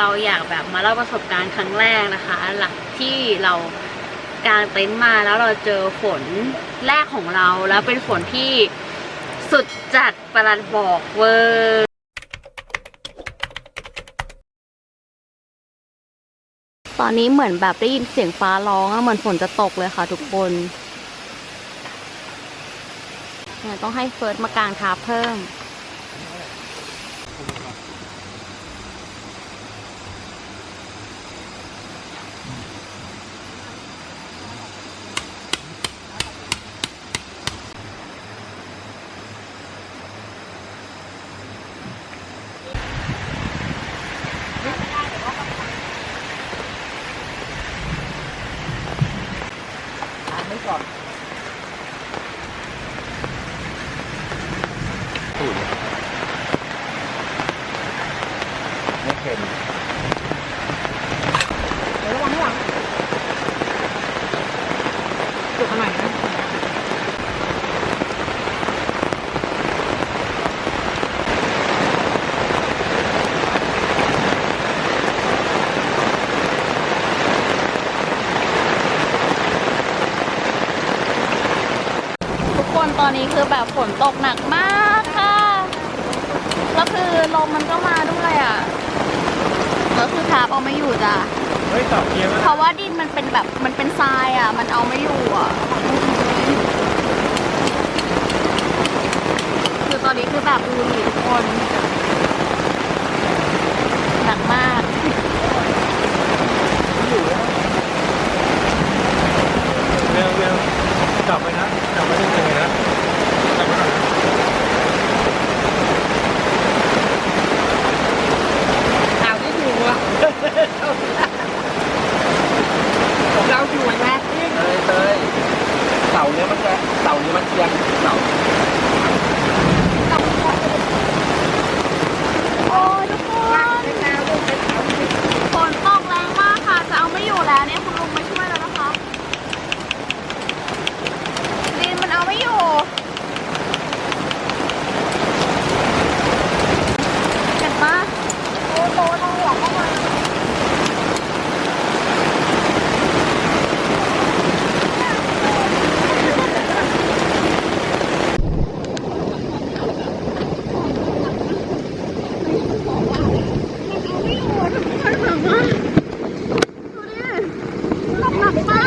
เราอยากแบบมาเล่าประสบการณ์ครั้งแรกนะคะ หลังที่เรากางเต็นท์มาแล้วเราเจอฝนแรกของเรา แล้วเป็นฝนที่สุดจัดประหลัดบอกเวอร์ตอนนี้เหมือนแบบได้ยินเสียงฟ้าร้องอะเหมือนฝนจะตกเลยค่ะทุกคนเนี่ยต้องให้เฟิร์สมากางทาเพิ่มก่อนสูตรไม่เค็ม เดี๋ยวระวังข้างหลังจุดมาหน่อยนะ ทุกคนต อนนี้คือแบบฝนตกหนักมากค่ะแล้วคือลมมันก็มาด้วยอะแล้วคือทาบเอาไม่อยู่จ้ะเฮ้ยตอบเกียร์เพราะว่าดินมันเป็นแบบมันเป็นทรายอะ มันเอาไม่อยู่อะคือตอนนี้คือแบบดูดิทุกคน หนักมาก เร็วเร็วจับไปนะจับไปได้เลยนะจับไปหน่อย ข่าวที่ถูกว่ะของเราอยู่แม่ เตยเตยเสาเนี้ยมันจะเสานี้มันเอียงเสา โอ้ยทุกคนฝนตกแรงมากค่ะ จะเอาไม่อยู่แล้วเนี่ยคุณลุงมาช่วยแล้วนะคะ ดินมันเอาไม่อยู่ เห็นปะโอ้โตทางหัวเข้ามา หนักมา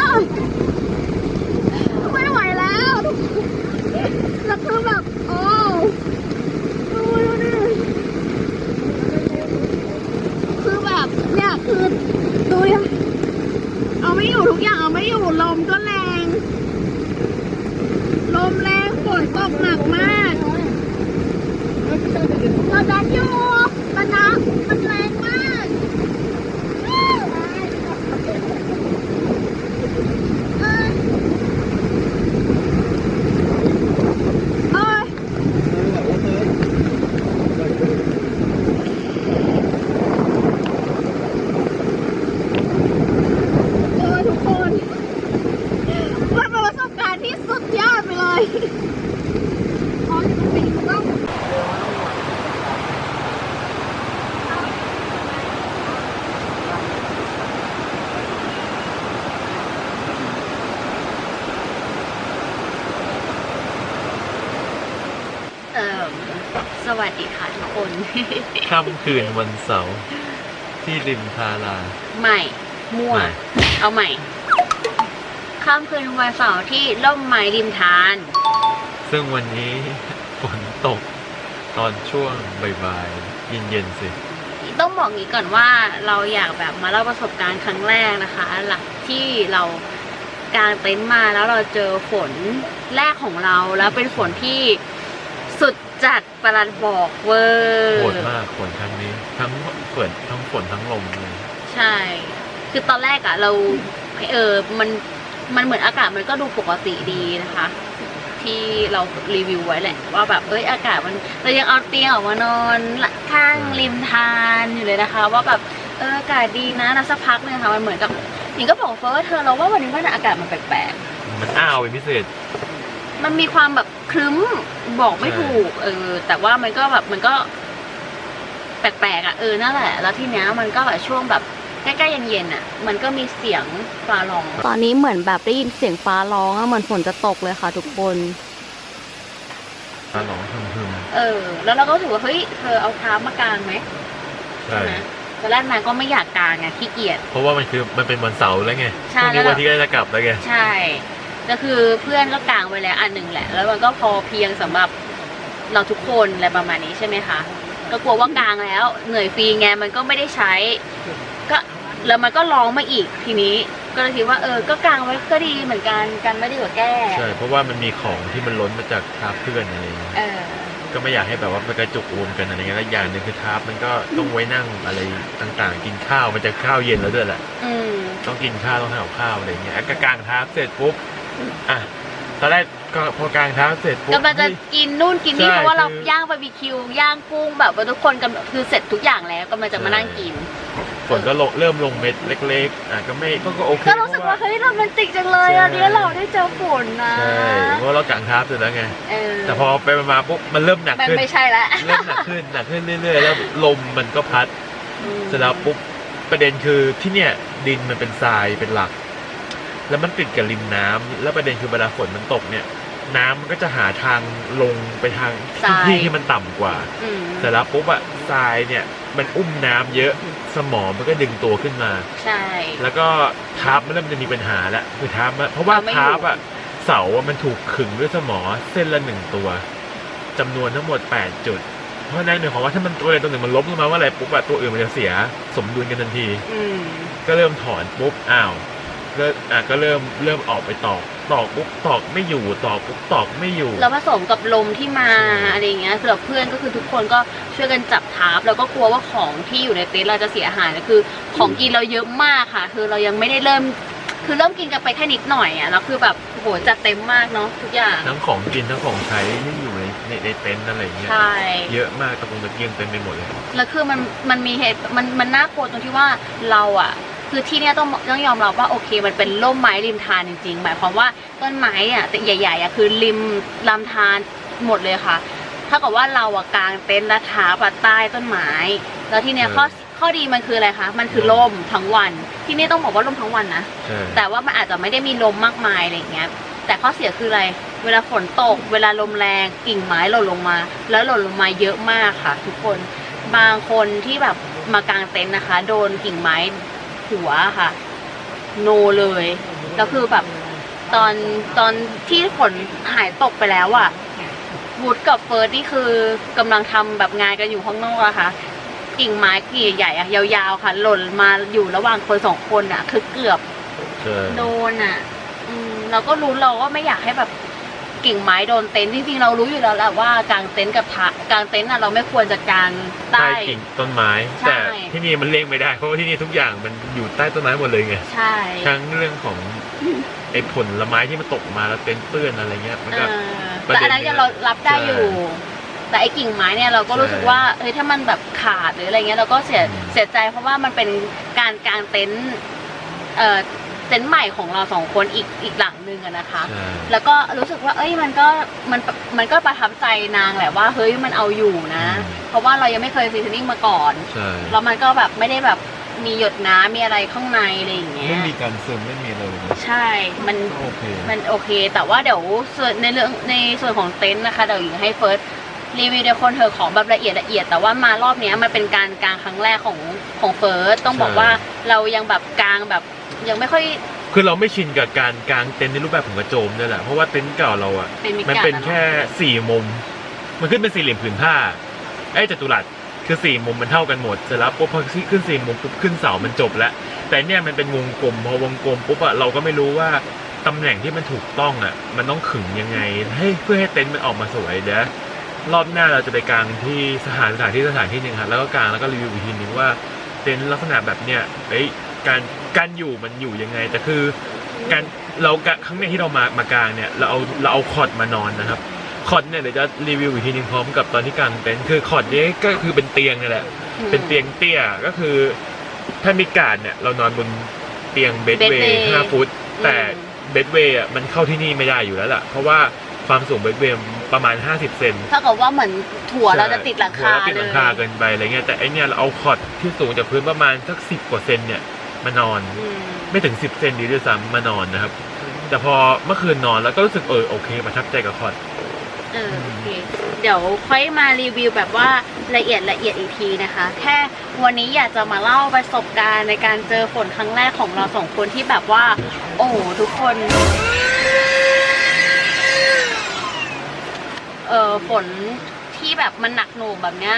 กไม่ไหวแล้วแล้วคือแบบ โอ้ดูดูดิคือแบบ เนี่ย คือ ดูดิเอาไม่อยู่ทุกอย่างเอาไม่อยู่ลมก็แรง ลมแรงฝนตกหนักมากเราดันอยู่มันน้ำมันแรงมาก เอ้ยโอ้ยทุกคนมันเป็นประสบการณ์ที่สุดยอดไปเลยอ๋อจะเป็นต้อง เอ่อสวัสดีค่ะทุกคน ค่ำคืนวันเสาร์ที่ริมทารา ใหม่ มั่ว ใหม่ เอาใหม่ค่ำคืนวันเสาร์ที่ล่มไม้ริมทาน ซึ่งวันนี้ฝนตกตอนช่วงบ่ายๆเย็นๆสิ ต้องบอกงี้ก่อนว่าเราอยากแบบมาเล่าประสบการณ์ครั้งแรกนะคะ หลังที่เรากางเต็นท์มาแล้วเราเจอฝนแรกของเรา แล้วเป็นฝนที่ สุดจัดประหลัดบอกเวอร์โหดมากฝนครั้งนี้ ทั้งฝนทั้งฝนทั้งลมเลยใช่ คือตอนแรกอะเราเออมันมันเหมือนอากาศมันก็ดูปกติดีนะคะ ที่เรารีวิวไว้แหละ ว่าแบบเอ้ยอากาศมันเรายังเอาเตียงออกมานอนละข้างริมทานอยู่เลยนะคะ ว่าแบบเอออากาศดีนะแล้วสักพักนึงค่ะมันเหมือนกับหญิงก็บอกเฟิร์สว่าเธอเราว่าวันนี้ว่าอากาศมันแปลกมันอ้าวเป็นพิเศษๆ มันมีความแบบครึ้มบอกไม่ใช่ถูก เออ แต่ว่ามันก็แบบมันก็ แปลกๆอะเออนั่นแหละ แล้วทีเนี้ยมันก็แบบช่วงแบบใกล้ๆเย็นๆอะ มันก็มีเสียงฟ้าร้อง ตอนนี้เหมือนแบบได้ยินเสียงฟ้าร้องอะเหมือนฝนจะตกเลยค่ะ ทุกคน ฟ้าร้องฮึมฮึมเออ แล้วเราก็รู้สึกว่าเฮ้ยเธอเอาเท้ามากางไหมใช่นะตอนแรกนางก็ไม่อยากกางไงขี้เกียจเพราะว่ามันคือมันเป็นวันเสาร์แล้วไงใช่พรุ่งนี้แล้ววันที่ก็จะกลับแล้วไง ใช่ ก็คือเพื่อนก็กางไว้แล้วอันหนึ่งแหละ แล้วมันก็พอเพียงสำหรับเราทุกคนอะไรประมาณนี้ใช่ไหมคะก็กลัวว่ากางแล้ว เหนื่อยฟรีไงมันก็ไม่ได้ใช้ ก็แล้วมันก็ร้องมาอีกทีนี้ ก็เลยคิดว่าเออก็กางไว้ก็ดีเหมือนกันกันไม่ดีกว่าแก้ใช่เพราะว่ามันมีของที่มันล้นมาจากทาร์ปเพื่อนอะไรอย่างเงี้ยเออก็ไม่อยากให้แบบว่ามันกระจุกรวมกันอะไรเงี้ยแล้วอย่างหนึ่งคือทาร์ปมันก็ต้องไว้นั่งอะไรต่างๆ กินข้าวมันจะข้าวเย็นแล้วด้วยแหละอืมต้องกินข้าวต้องทำกับข้าวอะไรเงี้ยอะก็กางทาร์ปเสร็จปุ๊บ อะตอนแรกก็พอกางทาร์ปเสร็จปุ๊บ กำลังจะเฮ้ยกินนู่นกินนี่ใช่เพราะว่าเราคือ ย่างบาร์บีคิวย่างกุ้งแบบว่าทุกคนกำลังคือเสร็จทุกอย่างแล้วกำลังจะมานั่งกิน ฝนก็ลงเริ่มลงเม็ดเล็ก ๆ อะก็ไม่ก็ก็โอเคก็รู้สึกว่าเฮ้ยโรแมนติกจังเลยอะใช่ เนี้ยเราได้เจอฝนนะใช่เพราะว่าเรากางทาร์ปเสร็จแล้วไง เออแต่พอไปมาปุ๊บมันเริ่มหนักมันขึ้น ไม่ใช่ละเริ่มหนักขึ้นหนักขึ้นเรื่อยๆ แล้วลมมันก็พัด เสร็จแล้วปุ๊บประเด็นคือที่เนี่ยดินมันเป็นทรายเป็นหลัก แล้วมันติดกับริมน้ำแล้วประเด็นคือเวลาฝนมันตกเนี่ย น้ำมันก็จะหาทางลงไปทางทรายที่ที่มันต่ำกว่าอืมเสร็จแล้วปุ๊บอะทรายเนี่ยมันอุ้มน้ำเยอะสมองมันก็ดึงตัวขึ้นมา ใช่ แล้วก็ทาร์ปมันเริ่มจะมีปัญหาแล้วคือทาร์ปมันเพราะว่าเอาไม่อยู่ทาร์ปอะเสาอะมันถูกขึงด้วยสมอเส้นละหนึ่งตัวจำนวนทั้งหมด8จุด เพราะฉะนั้นหมายความว่าถ้ามันตัวใดตัวหนึ่งมันล้มลงมาว่าอะไรปุ๊บอะตัวอื่นมันจะเสีย สมดุลกันทันทีอืมก็เริ่มถอนปุ๊บอ้าว ก็อะก็เริ่มเริ่มออกไปตอกตอกปุ๊บตอกไม่อยู่ตอกปุ๊บตอกไม่อยู่ แล้วผสมกับลมที่มาใช่อะไรอย่างเงี้ยคือแบบเพื่อนก็คือทุกคนก็ช่วยกันจับทาร์ปแล้วก็กลัวว่าของที่อยู่ในเต็นท์เราจะเสียหายคือ ของกินเราเยอะมากค่ะ คือเรายังไม่ได้เริ่ม คือเริ่มกินกันไปแค่นิดหน่อยอะแล้วคือแบบโหจัดเต็มมากเนาะทุกอย่าง ทั้งของกินทั้งของใช้ที่อยู่ในในในเต็นท์อะไรอย่างเงี้ยใช่ เยอะมากตะกงตะเกียงเต็มไปหมดเลย แล้วคือมันมันมีเหตุมันมันน่ากลัวตรงที่ว่าเราอะ คือที่เนี้ยต้องต้องยอมรับว่าโอเค มันเป็นร่มไม้ริมทานจริงๆ หมายความว่าต้นไม้อะแต่ใหญ่ๆอะคือริมลำธารหมดเลยค่ะถ้ากับว่าเราอะกางเต็นท์และทาปัดใต้ต้นไม้ แล้วที่เนี้ยเออข้อข้อดีมันคืออะไรคะ มันคือร่มทั้งวัน ที่นี่ต้องบอกว่าร่มทั้งวันนะใช่แต่ว่ามันอาจจะไม่ได้มีลมมากมายอะไรอย่างเงี้ย แต่ข้อเสียคืออะไร เวลาฝนตก เวลาลมแรง กิ่งไม้หล่นลงมา แล้วหล่นลงมาเยอะมากค่ะ ทุกคน บางคนที่แบบมากางเต็นท์นะคะ โดนกิ่งไม้ หัวค่ะ โนเลย แล้วคือแบบตอนตอนที่ฝนหายตกไปแล้วอะวูดกับเฟิร์สนี่คือกำลังทำแบบงานกันอยู่ข้างนอกอะค่ะกิ่งไม้กิ่งใหญ่ๆอะยาวๆค่ะ หล่นมาอยู่ระหว่างคนสองคนอะคือเกือบใช่โดนอะอืมเราก็รู้เราก็ไม่อยากให้แบบ กิ่งไม้โดนเต็นท์จริงๆเรารู้อยู่แล้วแหละว่ากางเต็นท์กับทะกางเต็นท์อะเราไม่ควรจะกางใต้ ใต้กิ่งต้นไม้ ใช่ แต่ที่นี่มันเลี้ยงไม่ได้เพราะว่าที่นี่ทุกอย่างมันอยู่ใต้ต้นไม้หมดเลยไงใช่ ทั้งเรื่องของไอ้ผลไม้ที่มันตกมาแล้วเต็นท์เปื้อนอะไรเงี้ยมันเอก็อประแต่เด็นอันนั้นเนี่ยเรารับได้ใช่อยู่แต่ไอ้กิ่งไม้เนี่ยเราก็รู้สึกใช่ว่าเฮ้ยถ้ามันแบบขาดหรืออะไรเงี้ยเราก็เสียอืม เสียใจเพราะว่ามันเป็นการกางเต็นท์เอ่อ เต็นท์ใหม่ของเราสองคนอีกอีกหลังหนึ่งอะนะคะใช่แล้วก็รู้สึกว่า เอ้ยมันก็มันมันก็ประทับใจนางแหละว่าเฮ้ยมันเอาอยู่นะ เพราะว่าเรายังไม่เคยซีซันนิ่งมาก่อนใช่แล้วมันก็แบบไม่ได้แบบมีหยดน้ำมีอะไรข้างในอะไรอย่างเงี้ยไม่มีการซึมไม่มีอะไรเลยนะใช่มันก็โอเคมันโอเค แต่ว่าเดี๋ยวส่วนในเรื่องในส่วนของเต็นท์นะคะเดี๋ยวหญิงให้เฟิร์สรีวิวในคนเธอของแบบละเอียดละเอียดแต่ว่ามารอบเนี้ยมันเป็นการกลางครั้งแรกของของเฟิร์สต้องบอกว่าเรายังแบบกลางแบบ ยังไม่ค่อย คือเราไม่ชินกับการกางเต็นท์ในรูปแบบของกระโจมด้วยแหละ เพราะว่าเต็นท์เก่าเราอะ เป็นมิตรมันกัเป็นอะแค่สี่มุม มันขึ้นเป็นสี่เหลี่ยมผืนผ้า ไอ้ยจัตุรัสคือสี่มุมมันเท่ากันหมด เสร็จแล้วปุ๊บพอขึ้นสี่มุมปุ๊บขึ้นเสามันจบแล้ว แต่เนี่ยมันเป็นวงกลม พอวงกลมปุ๊บอะเราก็ไม่รู้ว่าตำแหน่งที่มันถูกต้องอะมันต้องขึงยังไง ให้เพื่อให้เต็นท์มันออกมาสวยเดี๋ยวรอบหน้าเราจะไปกางที่สถานสถานที่สถานที่หนึ่งครับแล้วก็กางแล้วก็รีวิวอีกทีนึงว่าเต็นท์ลักษณะแบบเนี้ยเอ้ย การการอยู่มันอยู่ยังไง แต่คือการเรากะครั้งเนี้ยที่เรามามากางเนี่ยเราเอาเราเอาคอร์ดมานอนนะครับคอร์ดเนี่ยเดี๋ยวจะรีวิวอีกทีนึงพร้อมกับตอนที่กางเต็นท์คือคอร์ดนี้ก็คือเป็นเตียงนี่แหละ เป็นเตียงเตี้ยก็คือถ้ามีการเนี่ยเรานอนบนเตียงเบดเว Bedway ย์ห้าฟุต แต่อืมเบดเวย์อะมันเข้าที่นี่ไม่ได้อยู่แล้วล่ะ เพราะว่าความสูงเบรกเบมประมาณ 50 เซนเท่ากับว่าเหมือนถั่วเราจะติดหลังคาหัวเรติดเลหลัย งคาเกินไปอะไรเงี้ยแต่ไอเนี่ยเราเอาคอร์ดที่สูงจากพื้นประมาณสักสิบกว่าเซนเนี่ย มานอนอืมไม่ถึงสิบเซนดีด้วยซ้ำมานอนนะครับ แต่พอเมื่อคืนนอนแล้วก็รู้สึกเออโอเคประทับใจกับคอร์ดเออโอเคเดี๋ยวค่อยมารีวิวแบบว่าละเอียดละเอียดอีกทีนะคะ แค่วันนี้อยากจะมาเล่าประสบการณ์ในการเจอฝนครั้งแรกของเราสองคนที่แบบว่า โอ้โหทุกคนเออฝนที่แบบมันหนักหน่วงแบบเนี้ย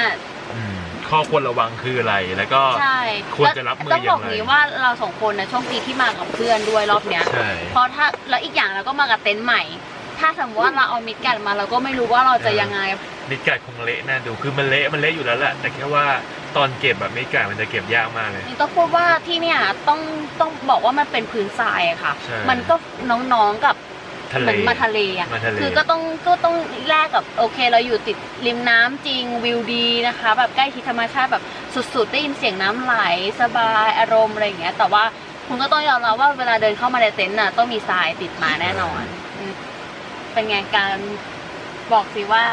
อืม ข้อควรระวังคืออะไร แล้วก็ใช่ควรจะรับมือต้องบอกอย่างไร นี้ว่าเราสองคนนะโชคดีที่มากับเพื่อนด้วยรอบเนี้ย ใช่ เพราะถ้าแล้วอีกอย่างเราก็มากับเต็นท์ใหม่ ถ้าสมมติว่าเราเอามิดกันมาเราก็ไม่รู้ว่าเราจะยังไง มิดการ์ดคงเละน่าดู คือมันเละมันเละอยู่แล้วแหละ แต่แค่ว่าตอนเก็บแบบมิดการ์ดมันจะเก็บยากมากเลย นี่ต้องพูดว่าที่เนี่ยต้องต้องบอกว่ามันเป็นพื้นทรายอะค่ะ ใช่ มันก็น้องๆกับ ทะเหเลมือนมาทะเลอะมาทะเล คือก็ต้องก็ต้องแลกกับโอเคเราอยู่ติดริมน้ำจริงวิวดีนะคะ แบบใกล้ชิดธรรมชาติแบบสุดๆ ได้ยินเสียงน้ำไหลสบายอารมณ์อะไรอย่างเงี้ย แต่ว่าคุณก็ต้องยอมรับว่าเวลาเดินเข้ามาในเต็นท์น่ะต้องมีทรายติดมาแน่นอนอืมเป็นไงการบอกสิว่า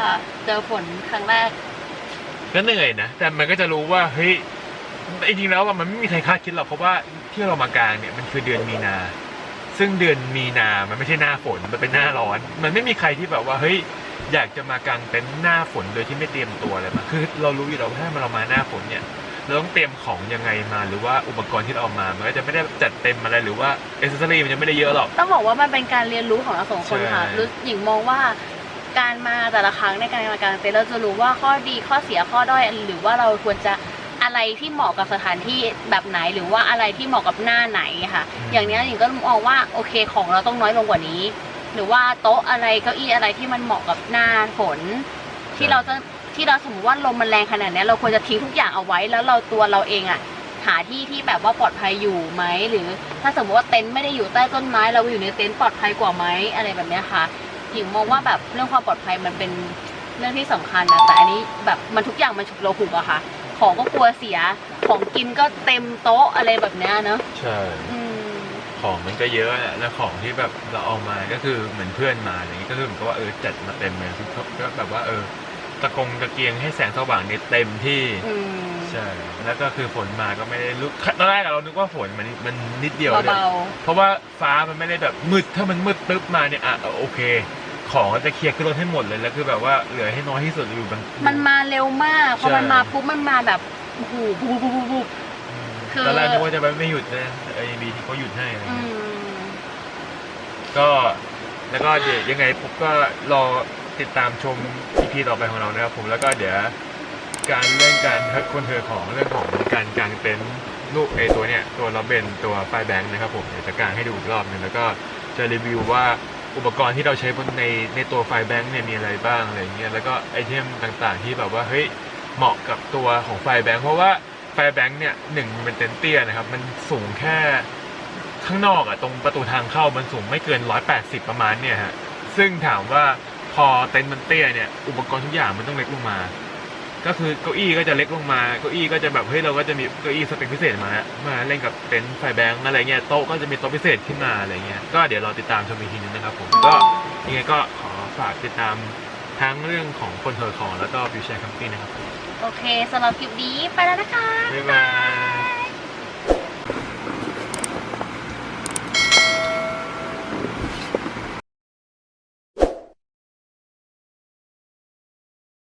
เจอฝนครั้งแรก ก็เหนื่อยนะแต่มันก็จะรู้ว่าเฮ้ยจริงๆแล้วอะมันไม่มีใครคาดคิดหรอกเพราะว่าที่เรามากลางเนี่ยมันคือเดือนมีนา ซึ่งเดือนมีนา มันไม่ใช่หน้าฝน มันเป็นหน้าร้อน มันไม่มีใครที่แบบว่าเฮ้ยอยากจะมากางเต็นท์หน้าฝนโดยที่ไม่เตรียมตัวเลยมาคือเรารู้อยู่แล้วว่าถ้าเรามาหน้าฝนเนี่ยเราต้องเตรียมของยังไงมาหรือว่าอุปกรณ์ที่เราเอามามันก็จะไม่ได้จัดเต็มอะไรหรือว่าเอเซอรี่มันจะไม่ได้เยอะหรอก ต้องบอกว่ามันเป็นการเรียนรู้ของเราสองคนค่ะใช่ รู้หญิงมองว่าการมาแต่ละครั้งในการมากางเต็นท์เราจะรู้ว่าข้อดีข้อเสียข้อด้อยหรือว่าเราควรจะ อะไรที่เหมาะกับสถานที่แบบไหนหรือว่าอะไรที่เหมาะกับหน้าไหนค่ะ อย่างเนี้ยหญิงก็มองว่าโอเคของเราต้องน้อยลงกว่านี้ หรือว่าโต๊ะอะไรเก้าอี้อะไรที่มันเหมาะกับหน้าฝน ที่เราจะที่เราสมมติว่าลมมันแรงขนาดเนี้ยเราควรจะทิ้งทุกอย่างเอาไว้ แล้วเราตัวเราเองอะหาที่ที่แบบว่าปลอดภัยอยู่ไหมหรือ ถ้าสมมติว่าเต็นท์ไม่ได้อยู่ใต้ต้นไม้ เราอยู่ในเต็นท์ปลอดภัยกว่าไหมอะไรแบบเนี้ยค่ะหญิงมองว่าแบบเรื่องความปลอดภัยมันเป็นเรื่องที่สำคัญนะแต่อันนี้แบบมันทุกอย่างมันฉุกเราหุกอะค่ะ ของก็กลัวเสีย ของกินก็เต็มโต๊ะอะไรแบบเนี้ยเนอะใช่ อืม ของมันก็เยอะอะแล้วของที่แบบเราเอามาก็คือเหมือนเพื่อนมาอะไรอย่างงี้ก็คือเหมือนกับว่าเออจัดมาเต็มเลยคือก็แบบว่าเออตะกงตะเกียงให้แสงสว่างนี่เต็มที่ อืม ใช่ แล้วก็คือฝนมาก็ไม่ได้ลุกตอนแรกอะเรานึกว่าฝนมันมันนิดเดียวเลยเบาเพราะว่าฟ้ามันไม่ได้แบบมืด ถ้ามันมืดปึ๊บมาเนี่ยอะโอเค ของก็จะเคลียร์ขึ้นรถให้หมดเลยแล้วคือแบบว่าเหลือให้น้อยที่สุดอยู่บางๆมันมาเร็วมากพอใช่ มันมาปุ๊บมันมาแบบโอ้โหปุ๊บปุ๊บปุ๊บปุ๊บอืมคือ ตอนแรกนึกว่าจะไม่หยุดนะไอ้บีที่เขาหยุดให้อะไรอืเงี้ยมก็แล้วก็เดี๋ยวยังไงผมก็รอติดตามชม EP ต่อไปของเรานะครับผมแล้วก็เดี๋ยวการเรื่องการคนเธอของเรื่องของการกางเต็นท์ลูกไอตัวเนี้ยตัวล็อบเบนตัวไฟแบงค์นะครับผมเดี๋ยวจะกางให้ดูอีกรอบหนึงแล้วก็จะรีวิวว่า อุปกรณ์ที่เราใช้บนในในตัวไฟแบงค์เนี่ยมีอะไรบ้างอะไรเงี้ยแล้วก็ไอเทมต่างๆ ที่แบบว่าเฮ้ยเหมาะกับตัวของไฟแบงค์เพราะว่าไฟแบงค์เนี่ยหนึ่งมันเป็นเต็นเตี้ยนะครับมันสูงแค่ข้างนอกอะตรงประตูทางเข้ามันสูงไม่เกิน 180 ประมาณเนี่ยฮะซึ่งถามว่าพอเต็นท์มันเตี้ยเนี่ยอุปกรณ์ทุกอย่างมันต้องเล็กลงมา ก็คือเก้าอี้ก็จะเล็กลงมาเก้าอี้ก็จะแบบเฮ้ยเราก็จะมีเก้าอี้สเปคพิเศษมาแล้วมาเล่นกับเต็นท์ไฟแบงค์อะไรเงี้ยโต๊ะก็จะมีโต๊ะพิเศษขึ้นมาอะไรเงี้ยก็เดี๋ยวเราติดตามชมอีกทีนึงนะครับผมก็ยังไงก็ขอฝากติดตามทั้งเรื่องของคนเธอของแล้วก็ฟิวเจอร์คัมปี้นะครับ โอเคสำหรับคลิปนี้ไปแล้วนะคะ บ๊ายบาย